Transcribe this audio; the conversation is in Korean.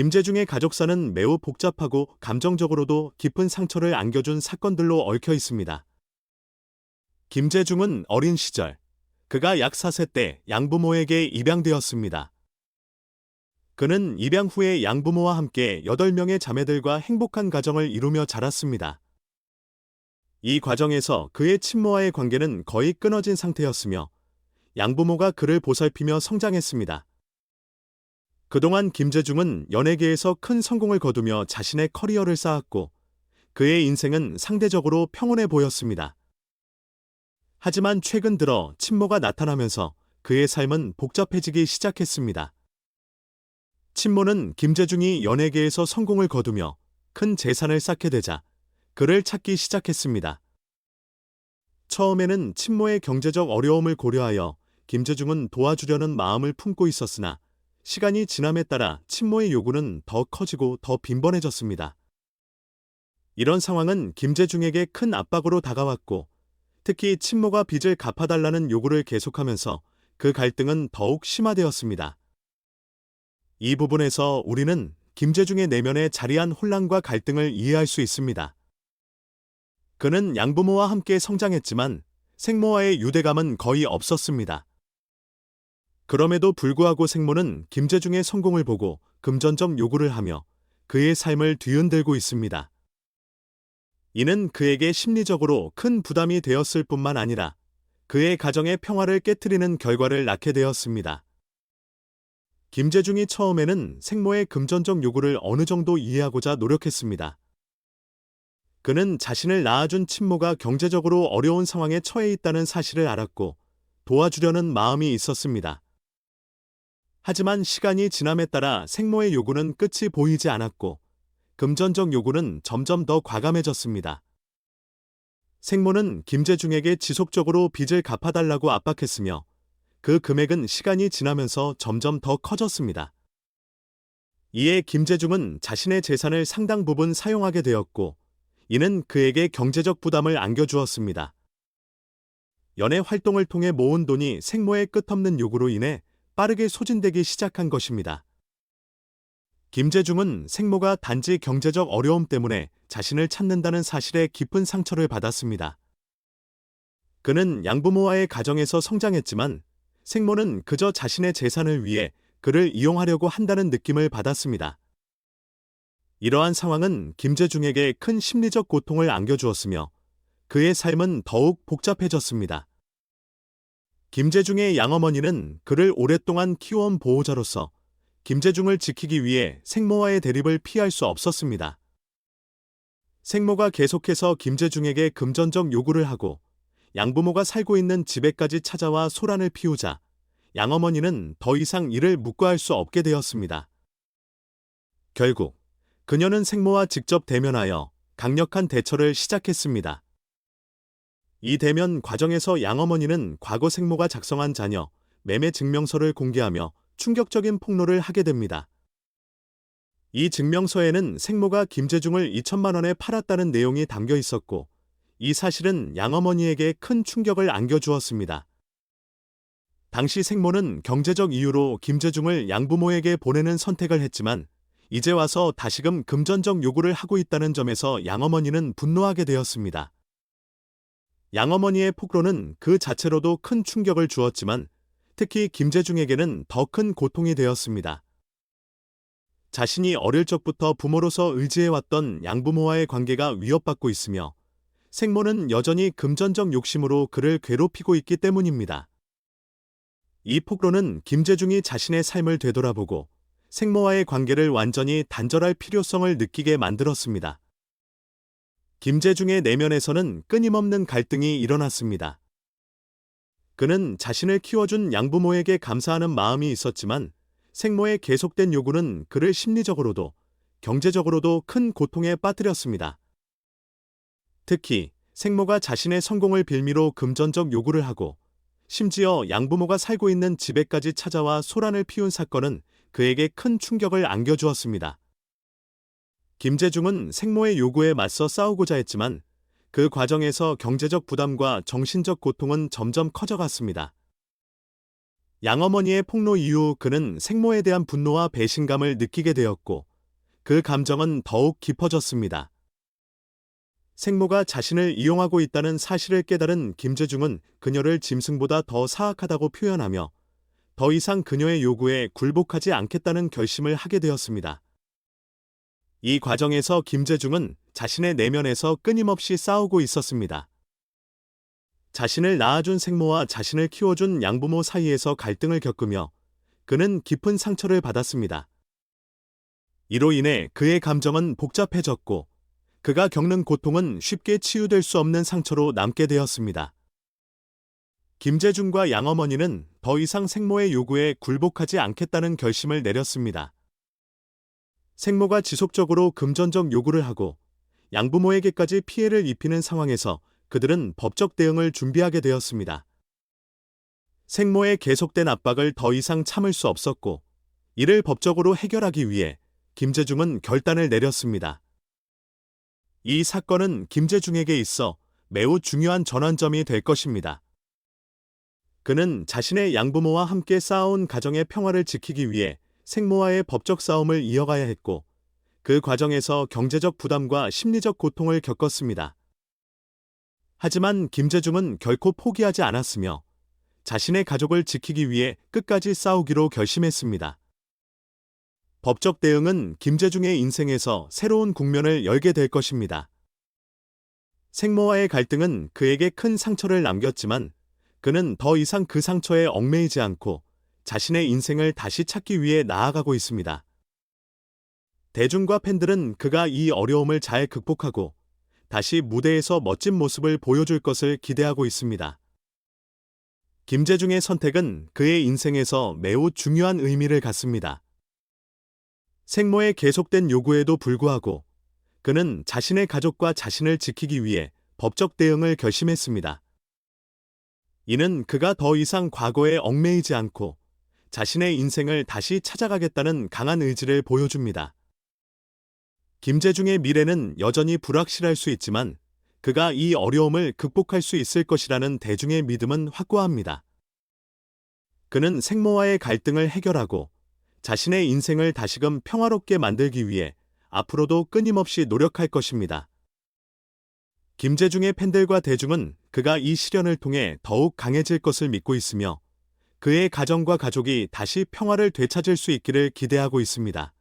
김재중의 가족사는 매우 복잡하고 감정적으로도 깊은 상처를 안겨준 사건들로 얽혀 있습니다. 김재중은 어린 시절, 그가 약 4세 때 양부모에게 입양되었습니다. 그는 입양 후에 양부모와 함께 8명의 자매들과 행복한 가정을 이루며 자랐습니다. 이 과정에서 그의 친모와의 관계는 거의 끊어진 상태였으며 양부모가 그를 보살피며 성장했습니다. 그동안 김재중은 연예계에서 큰 성공을 거두며 자신의 커리어를 쌓았고 그의 인생은 상대적으로 평온해 보였습니다. 하지만 최근 들어 친모가 나타나면서 그의 삶은 복잡해지기 시작했습니다. 친모는 김재중이 연예계에서 성공을 거두며 큰 재산을 쌓게 되자 그를 찾기 시작했습니다. 처음에는 친모의 경제적 어려움을 고려하여 김재중은 도와주려는 마음을 품고 있었으나 시간이 지남에 따라 친모의 요구는 더 커지고 더 빈번해졌습니다. 이런 상황은 김재중에게 큰 압박으로 다가왔고 특히 친모가 빚을 갚아달라는 요구를 계속하면서 그 갈등은 더욱 심화되었습니다. 이 부분에서 우리는 김재중의 내면에 자리한 혼란과 갈등을 이해할 수 있습니다. 그는 양부모와 함께 성장했지만 생모와의 유대감은 거의 없었습니다. 그럼에도 불구하고 생모는 김재중의 성공을 보고 금전적 요구를 하며 그의 삶을 뒤흔들고 있습니다. 이는 그에게 심리적으로 큰 부담이 되었을 뿐만 아니라 그의 가정의 평화를 깨뜨리는 결과를 낳게 되었습니다. 김재중이 처음에는 생모의 금전적 요구를 어느 정도 이해하고자 노력했습니다. 그는 자신을 낳아준 친모가 경제적으로 어려운 상황에 처해 있다는 사실을 알았고 도와주려는 마음이 있었습니다. 하지만 시간이 지남에 따라 생모의 요구는 끝이 보이지 않았고 금전적 요구는 점점 더 과감해졌습니다. 생모는 김재중에게 지속적으로 빚을 갚아달라고 압박했으며 그 금액은 시간이 지나면서 점점 더 커졌습니다. 이에 김재중은 자신의 재산을 상당 부분 사용하게 되었고 이는 그에게 경제적 부담을 안겨주었습니다. 연애 활동을 통해 모은 돈이 생모의 끝없는 요구로 인해 빠르게 소진되기 시작한 것입니다. 김재중은 생모가 단지 경제적 어려움 때문에 자신을 찾는다는 사실에 깊은 상처를 받았습니다. 그는 양부모와의 가정에서 성장했지만 생모는 그저 자신의 재산을 위해 그를 이용하려고 한다는 느낌을 받았습니다. 이러한 상황은 김재중에게 큰 심리적 고통을 안겨주었으며 그의 삶은 더욱 복잡해졌습니다. 김재중의 양어머니는 그를 오랫동안 키워온 보호자로서 김재중을 지키기 위해 생모와의 대립을 피할 수 없었습니다. 생모가 계속해서 김재중에게 금전적 요구를 하고 양부모가 살고 있는 집에까지 찾아와 소란을 피우자 양어머니는 더 이상 이를 묵과할 수 없게 되었습니다. 결국 그녀는 생모와 직접 대면하여 강력한 대처를 시작했습니다. 이 대면 과정에서 양어머니는 과거 생모가 작성한 자녀, 매매 증명서를 공개하며 충격적인 폭로를 하게 됩니다. 이 증명서에는 생모가 김재중을 2천만 원에 팔았다는 내용이 담겨 있었고, 이 사실은 양어머니에게 큰 충격을 안겨주었습니다. 당시 생모는 경제적 이유로 김재중을 양부모에게 보내는 선택을 했지만, 이제 와서 다시금 금전적 요구를 하고 있다는 점에서 양어머니는 분노하게 되었습니다. 양어머니의 폭로는 그 자체로도 큰 충격을 주었지만 특히 김재중에게는 더 큰 고통이 되었습니다. 자신이 어릴 적부터 부모로서 의지해왔던 양부모와의 관계가 위협받고 있으며 생모는 여전히 금전적 욕심으로 그를 괴롭히고 있기 때문입니다. 이 폭로는 김재중이 자신의 삶을 되돌아보고 생모와의 관계를 완전히 단절할 필요성을 느끼게 만들었습니다. 김재중의 내면에서는 끊임없는 갈등이 일어났습니다. 그는 자신을 키워준 양부모에게 감사하는 마음이 있었지만 생모의 계속된 요구는 그를 심리적으로도 경제적으로도 큰 고통에 빠뜨렸습니다. 특히 생모가 자신의 성공을 빌미로 금전적 요구를 하고 심지어 양부모가 살고 있는 집에까지 찾아와 소란을 피운 사건은 그에게 큰 충격을 안겨주었습니다. 김재중은 생모의 요구에 맞서 싸우고자 했지만 그 과정에서 경제적 부담과 정신적 고통은 점점 커져갔습니다. 양어머니의 폭로 이후 그는 생모에 대한 분노와 배신감을 느끼게 되었고 그 감정은 더욱 깊어졌습니다. 생모가 자신을 이용하고 있다는 사실을 깨달은 김재중은 그녀를 짐승보다 더 사악하다고 표현하며 더 이상 그녀의 요구에 굴복하지 않겠다는 결심을 하게 되었습니다. 이 과정에서 김재중은 자신의 내면에서 끊임없이 싸우고 있었습니다. 자신을 낳아준 생모와 자신을 키워준 양부모 사이에서 갈등을 겪으며 그는 깊은 상처를 받았습니다. 이로 인해 그의 감정은 복잡해졌고 그가 겪는 고통은 쉽게 치유될 수 없는 상처로 남게 되었습니다. 김재중과 양어머니는 더 이상 생모의 요구에 굴복하지 않겠다는 결심을 내렸습니다. 생모가 지속적으로 금전적 요구를 하고 양부모에게까지 피해를 입히는 상황에서 그들은 법적 대응을 준비하게 되었습니다. 생모의 계속된 압박을 더 이상 참을 수 없었고 이를 법적으로 해결하기 위해 김재중은 결단을 내렸습니다. 이 사건은 김재중에게 있어 매우 중요한 전환점이 될 것입니다. 그는 자신의 양부모와 함께 쌓아온 가정의 평화를 지키기 위해 생모와의 법적 싸움을 이어가야 했고 그 과정에서 경제적 부담과 심리적 고통을 겪었습니다. 하지만 김재중은 결코 포기하지 않았으며 자신의 가족을 지키기 위해 끝까지 싸우기로 결심했습니다. 법적 대응은 김재중의 인생에서 새로운 국면을 열게 될 것입니다. 생모와의 갈등은 그에게 큰 상처를 남겼지만 그는 더 이상 그 상처에 얽매이지 않고 자신의 인생을 다시 찾기 위해 나아가고 있습니다. 대중과 팬들은 그가 이 어려움을 잘 극복하고 다시 무대에서 멋진 모습을 보여줄 것을 기대하고 있습니다. 김재중의 선택은 그의 인생에서 매우 중요한 의미를 갖습니다. 생모의 계속된 요구에도 불구하고 그는 자신의 가족과 자신을 지키기 위해 법적 대응을 결심했습니다. 이는 그가 더 이상 과거에 얽매이지 않고 자신의 인생을 다시 찾아가겠다는 강한 의지를 보여줍니다. 김재중의 미래는 여전히 불확실할 수 있지만 그가 이 어려움을 극복할 수 있을 것이라는 대중의 믿음은 확고합니다. 그는 생모와의 갈등을 해결하고 자신의 인생을 다시금 평화롭게 만들기 위해 앞으로도 끊임없이 노력할 것입니다. 김재중의 팬들과 대중은 그가 이 시련을 통해 더욱 강해질 것을 믿고 있으며 그의 가정과 가족이 다시 평화를 되찾을 수 있기를 기대하고 있습니다.